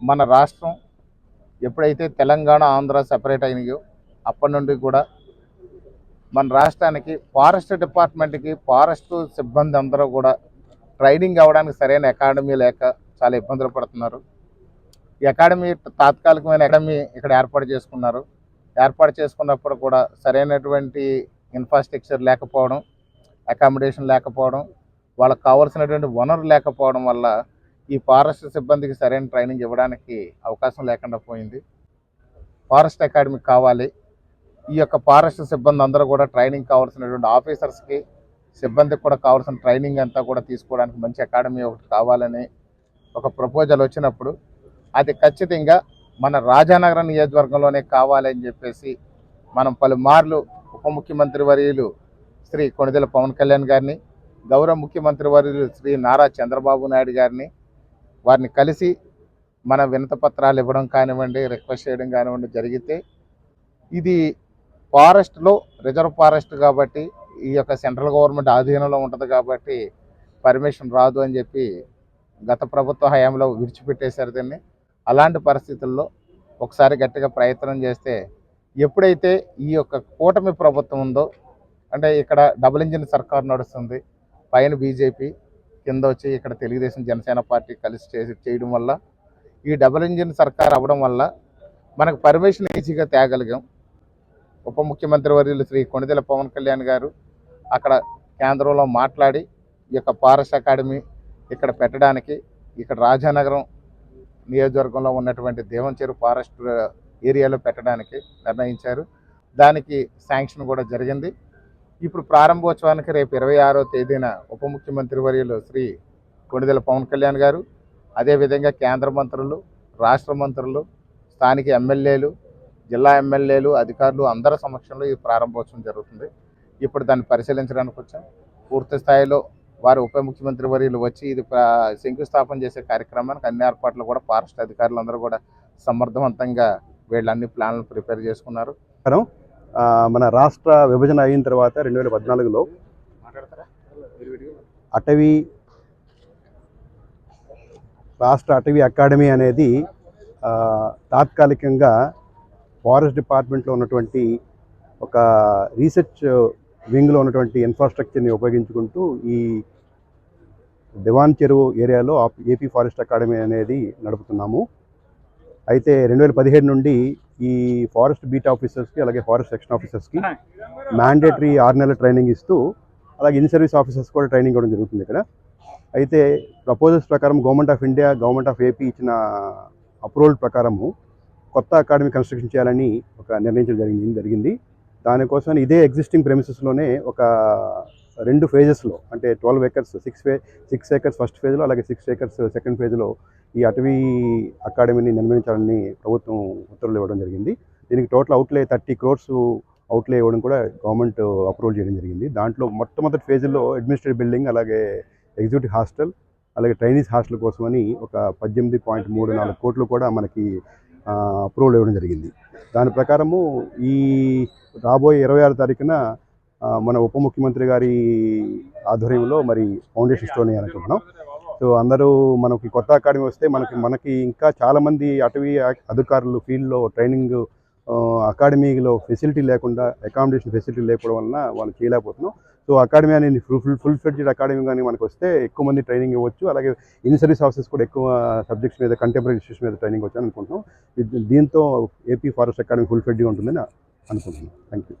మన రాష్ట్రం ఎప్పుడైతే తెలంగాణ ఆంధ్ర సెపరేట్ అయినాయో అప్పటి నుండి కూడా మన రాష్ట్రానికి ఫారెస్ట్ డిపార్ట్మెంట్కి ఫారెస్ట్ సిబ్బంది అందరూ కూడా ట్రైనింగ్ అవ్వడానికి సరైన అకాడమీ లేక చాలా ఇబ్బందులు పడుతున్నారు. ఈ అకాడమీ తాత్కాలికమైన అకాడమీ ఇక్కడ ఏర్పాటు చేసుకున్నారు. ఏర్పాటు చేసుకున్నప్పుడు కూడా సరైనటువంటి ఇన్ఫ్రాస్ట్రక్చర్ లేకపోవడం అకామిడేషన్ లేకపోవడం వాళ్ళకి కావాల్సినటువంటి వనరు లేకపోవడం వల్ల ఈ ఫారెస్ట్ సిబ్బందికి సరైన ట్రైనింగ్ ఇవ్వడానికి అవకాశం లేకుండా పోయింది. ఫారెస్ట్ అకాడమీ కావాలి. ఈ యొక్క ఫారెస్ట్ సిబ్బంది అందరూ కూడా ట్రైనింగ్ కావాల్సినటువంటి ఆఫీసర్స్కి సిబ్బందికి కూడా కావాల్సిన ట్రైనింగ్ అంతా కూడా తీసుకోవడానికి మంచి అకాడమీ ఒకటి కావాలని ఒక ప్రపోజల్ వచ్చినప్పుడు అది ఖచ్చితంగా మన రాజానగరం నియోజకవర్గంలోనే కావాలని చెప్పేసి మనం పలుమార్లు ఉప ముఖ్యమంత్రి వర్యులు శ్రీ కొణిదెల పవన్ కళ్యాణ్ గారిని గౌరవ ముఖ్యమంత్రి వర్యులు శ్రీ నారా చంద్రబాబు నాయుడు గారిని వారిని కలిసి మన వినత పత్రాలు ఇవ్వడం కానివ్వండి రిక్వెస్ట్ చేయడం కానివ్వండి జరిగితే ఇది ఫారెస్ట్లో రిజర్వ్ ఫారెస్ట్ కాబట్టి ఈ యొక్క సెంట్రల్ గవర్నమెంట్ ఆధీనంలో ఉంటుంది కాబట్టి పర్మిషన్ రాదు అని చెప్పి గత ప్రభుత్వ హయాంలో విడిచిపెట్టేశారు దీన్ని. అలాంటి పరిస్థితుల్లో ఒకసారి గట్టిగా ప్రయత్నం చేస్తే ఎప్పుడైతే ఈ యొక్క కూటమి ప్రభుత్వం ఉందో అంటే ఇక్కడ డబుల్ ఇంజిన్ సర్కార్ నడుస్తుంది పైన బీజేపీ కింద వచ్చి ఇక్కడ తెలుగుదేశం జనసేన పార్టీ కలిసి చేసి చేయడం వల్ల ఈ డబుల్ ఇంజిన్ సర్కార్ అవ్వడం వల్ల మనకు పర్మిషన్ ఈజీగా తేగలిగాం. ఉప ముఖ్యమంత్రి వర్యులు శ్రీ కొణిదెల పవన్ కళ్యాణ్ గారు అక్కడ కేంద్రంలో మాట్లాడి ఈ యొక్క ఫారెస్ట్ అకాడమీ ఇక్కడ పెట్టడానికి ఇక్కడ రాజానగరం నియోజకవర్గంలో ఉన్నటువంటి దేవంచేరు ఫారెస్ట్ ఏరియాలో పెట్టడానికి నిర్ణయించారు. దానికి శాంక్షన్ కూడా జరిగింది. ఇప్పుడు ప్రారంభోత్సవానికి రేపు ఇరవై ఆరో తేదీన ఉప ముఖ్యమంత్రి వర్యులు శ్రీ కొణిదెల పవన్ కళ్యాణ్ గారు అదేవిధంగా కేంద్ర మంత్రులు రాష్ట్ర మంత్రులు స్థానిక ఎమ్మెల్యేలు జిల్లా ఎమ్మెల్యేలు అధికారులు అందరి సమక్షంలో ఈ ప్రారంభోత్సవం జరుగుతుంది. ఇప్పుడు దాన్ని పరిశీలించడానికి వచ్చాం. పూర్తి స్థాయిలో వారు ఉప ముఖ్యమంత్రి వర్యులు వచ్చి ఇది శంకుస్థాపన చేసే కార్యక్రమానికి అన్ని ఏర్పాట్లు కూడా ఫారెస్ట్ అధికారులు అందరూ కూడా సమర్థవంతంగా వీళ్ళు అన్ని ప్లాన్లు ప్రిపేర్ చేసుకున్నారు. మన రాష్ట్ర విభజన అయిన తర్వాత రెండు వేల పద్నాలుగులో అటవీ రాష్ట్ర అటవీ అకాడమీ అనేది తాత్కాలికంగా ఫారెస్ట్ డిపార్ట్మెంట్లో ఉన్నటువంటి ఒక రీసెర్చ్ వింగ్లో ఉన్నటువంటి ఇన్ఫ్రాస్ట్రక్చర్ని ఉపయోగించుకుంటూ ఈ దివాన్ చెరువు ఏరియాలో ఏపీ ఫారెస్ట్ అకాడమీ అనేది నడుపుతున్నాము. అయితే రెండు వేల పదిహేడు నుండి ఈ ఫారెస్ట్ బీట్ ఆఫీసర్స్కి అలాగే ఫారెస్ట్ సెక్షన్ ఆఫీసర్స్కి మ్యాండేటరీ ఆరు నెలల ట్రైనింగ్ ఇస్తూ అలాగే ఇన్ సర్వీస్ ఆఫీసర్స్ కూడా ట్రైనింగ్ ఇవ్వడం జరుగుతుంది ఇక్కడ. అయితే ప్రపోజల్స్ ప్రకారం government of India government of AP ఇచ్చిన అప్రూవల్ ప్రకారము కొత్త అకాడమీ కన్స్ట్రక్షన్ చేయాలని ఒక నిర్ణయించడం జరిగింది జరిగింది. దానికోసం ఇదే ఎగ్జిస్టింగ్ ప్రెమిసెస్లోనే ఒక రెండు ఫేజెస్లో అంటే ట్వెల్వ్ ఏకర్స్ సిక్స్ ఫే సిక్స్ ఏకర్స్ ఫస్ట్ ఫేజ్లో అలాగే సిక్స్ ఏకర్స్ సెకండ్ ఫేజ్లో ఈ అటవీ అకాడమీని నిర్మించాలని ప్రభుత్వం ఉత్తర్వులు ఇవ్వడం జరిగింది. దీనికి total outlay thirty crores outlay ఇవ్వడం కూడా గవర్నమెంట్ అప్రూవల్ చేయడం జరిగింది. దాంట్లో మొట్టమొదటి ఫేజ్లో అడ్మినిస్ట్రేటివ్ బిల్డింగ్ అలాగే ఎగ్జిక్యూటివ్ హాస్టల్ అలాగే ట్రైనీస్ హాస్టల్ కోసమని ఒక పద్దెనిమిది పాయింట్ మూడు నాలుగు కోట్లు కూడా మనకి అప్రూవల్ ఇవ్వడం జరిగింది. దాని ప్రకారము ఈ రాబోయే ఇరవై ఆరు తారీఖున మన ఉప ముఖ్యమంత్రి గారి ఆధ్వర్యంలో మరి ఫౌండేషన్ స్టోన్ అనుకుంటున్నాం సో అందరూ మనకి కొత్త అకాడమీ వస్తే మనకి మనకి ఇంకా చాలామంది అటవీ అధికారులు ఫీల్డ్లో ట్రైనింగ్ అకాడమీలో ఫెసిలిటీ లేకుండా అకామిడేషన్ ఫెసిలిటీ లేకపోవడం వలన వాళ్ళు చేయలేకపోతున్నాం సో అకాడమీ అనేది ఫుల్ ఫుల్ ఫుల్ అకాడమీ కానీ మనకు వస్తే ఎక్కువ మంది ట్రైనింగ్ ఇవ్వచ్చు. అలాగే ఇన్ సర్వీస్ ఆఫీసర్స్ కూడా ఎక్కువ సబ్జెక్ట్స్ మీద కంటెంపరీ ఇష్యూస్ మీద ట్రైనింగ్ వచ్చాను అనుకుంటున్నాం. దీంతో ఏపీ ఫారెస్ట్ అకాడమీ ఫుల్ ఫ్లెడ్జ్గా ఉంటుందని అనుకుంటున్నాను థ్యాంక్ యూ